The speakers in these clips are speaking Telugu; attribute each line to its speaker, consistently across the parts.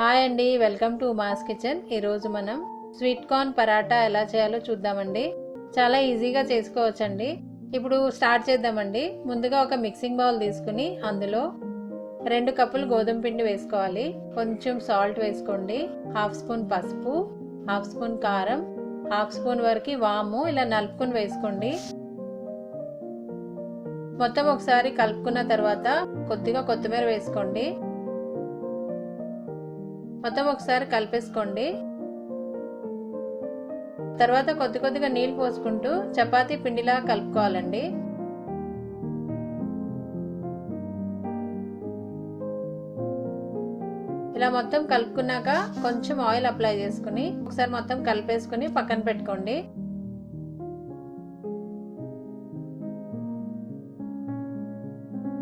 Speaker 1: హాయ్ అండి వెల్కమ్ టు మాస్ కిచెన్. ఈరోజు మనం స్వీట్ కార్న్ పరాటా ఎలా చేయాలో చూద్దామండి. చాలా ఈజీగా చేసుకోవచ్చండి. ఇప్పుడు స్టార్ట్ చేద్దామండి. ముందుగా ఒక మిక్సింగ్ బౌల్ తీసుకుని అందులో రెండు కప్పులు గోధుమ పిండి వేసుకోవాలి. కొంచెం సాల్ట్ వేసుకోండి. హాఫ్ స్పూన్ పసుపు హాఫ్ స్పూన్ కారం హాఫ్ స్పూన్ వరకు వాము ఇలా నలుపుకుని వేసుకోండి. మొత్తం ఒకసారి కలుపుకున్న తర్వాత కొద్దిగా కొత్తిమీర వేసుకోండి. మొత్తం ఒకసారి కలిపేసుకోండి. తర్వాత కొద్ది కొద్దిగా నీళ్ళు పోసుకుంటూ చపాతీ పిండిలా కలుపుకోవాలండి. ఇలా మొత్తం కలుపుకున్నాక కొంచెం ఆయిల్ అప్లై చేసుకుని ఒకసారి మొత్తం కలిపేసుకుని పక్కన పెట్టుకోండి.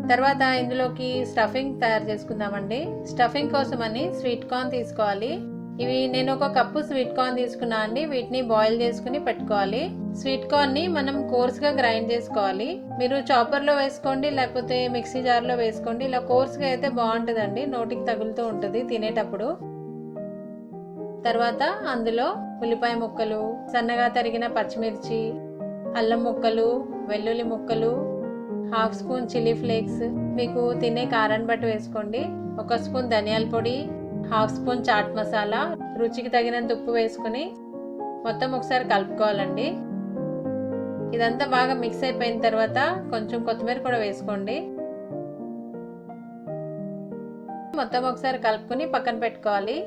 Speaker 1: తర్వాత ఇందులోకి స్టఫింగ్ తయారు చేసుకుందామండి. స్టఫింగ్ కోసం అని స్వీట్ కార్న్ తీసుకోవాలి. ఇవి నేను ఒక కప్పు స్వీట్ కార్న్ తీసుకున్నా అండి. వీటిని బాయిల్ చేసుకుని పెట్టుకోవాలి. స్వీట్ కార్న్ని మనం కోర్స్గా గ్రైండ్ చేసుకోవాలి. మీరు చాపర్లో వేసుకోండి లేకపోతే మిక్సీ జార్లో వేసుకోండి. ఇలా కోర్స్గా అయితే బాగుంటుందండి. నోటికి తగులుతూ ఉంటుంది తినేటప్పుడు. తర్వాత అందులో ఉల్లిపాయ ముక్కలు సన్నగా తరిగిన పచ్చిమిర్చి అల్లం ముక్కలు వెల్లుల్లి ముక్కలు హాఫ్ స్పూన్ చిల్లీ ఫ్లేక్స్. మీకు తినే కారాన్ని బట్టి వేసుకోండి. ఒక స్పూన్ ధనియాల పొడి హాఫ్ స్పూన్ చాట్ మసాలా రుచికి తగినంత ఉప్పు వేసుకుని మొత్తం ఒకసారి కలుపుకోవాలండి. ఇదంతా బాగా మిక్స్ అయిపోయిన తర్వాత కొంచెం కొత్తిమీర కూడా వేసుకోండి. మొత్తం ఒకసారి కలుపుకొని పక్కన పెట్టుకోవాలి.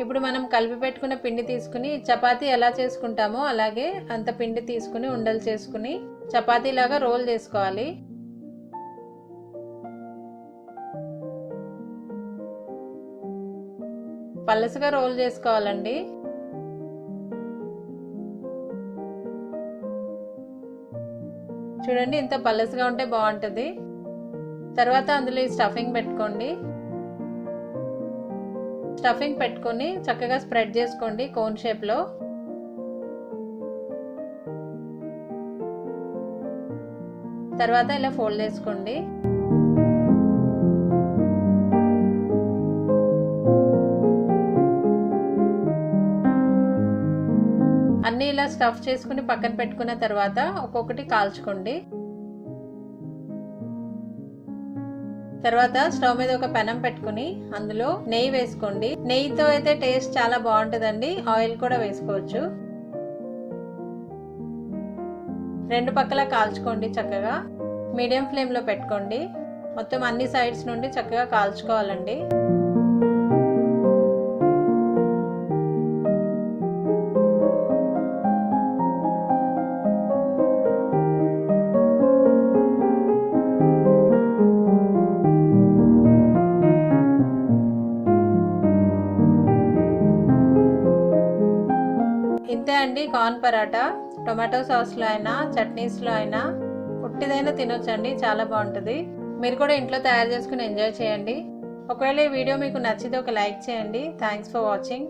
Speaker 1: ఇప్పుడు మనం కలిపి పెట్టుకున్న పిండి తీసుకుని చపాతి ఎలా చేసుకుంటామో అలాగే అంత పిండి తీసుకుని ఉండలు చేసుకుని చపాతీలాగా రోల్ చేసుకోవాలి. పలసగా రోల్ చేసుకోవాలండి. చూడండి ఇంత పలసగా ఉంటే బాగుంటుంది. తర్వాత అందులో ఈ స్టఫింగ్ పెట్టుకోండి. స్టఫింగ్ పెట్టుకొని చక్కగా స్ప్రెడ్ చేసుకోండి కోన్ షేప్లో. తర్వాత ఇలా ఫోల్డ్ చేసుకోండి. అన్నీ ఇలా స్టఫ్ చేసుకుని పక్కన పెట్టుకున్న తర్వాత ఒక్కొక్కటి కాల్చుకోండి. తర్వాత స్టవ్ మీద ఒక పెనం పెట్టుకుని అందులో నెయ్యి వేసుకోండి. నెయ్యితో అయితే టేస్ట్ చాలా బాగుంటుందండి. ఆయిల్ కూడా వేసుకోవచ్చు. రెండు పక్కల కాల్చుకోండి చక్కగా. మీడియం ఫ్లేమ్లో పెట్టుకోండి. మొత్తం అన్ని సైడ్స్ నుండి చక్కగా కాల్చుకోవాలండి. ఇంతే అండి కార్న్ పరాటా. టొమాటో సాస్లో అయినా చట్నీస్లో అయినా ఉట్టిదైనా తినొచ్చండి చాలా బాగుంటుంది. మీరు కూడా ఇంట్లో తయారు చేసుకుని ఎంజాయ్ చేయండి. ఒకవేళ ఈ వీడియో మీకు నచ్చితే ఒక లైక్ చేయండి. Thanks for watching.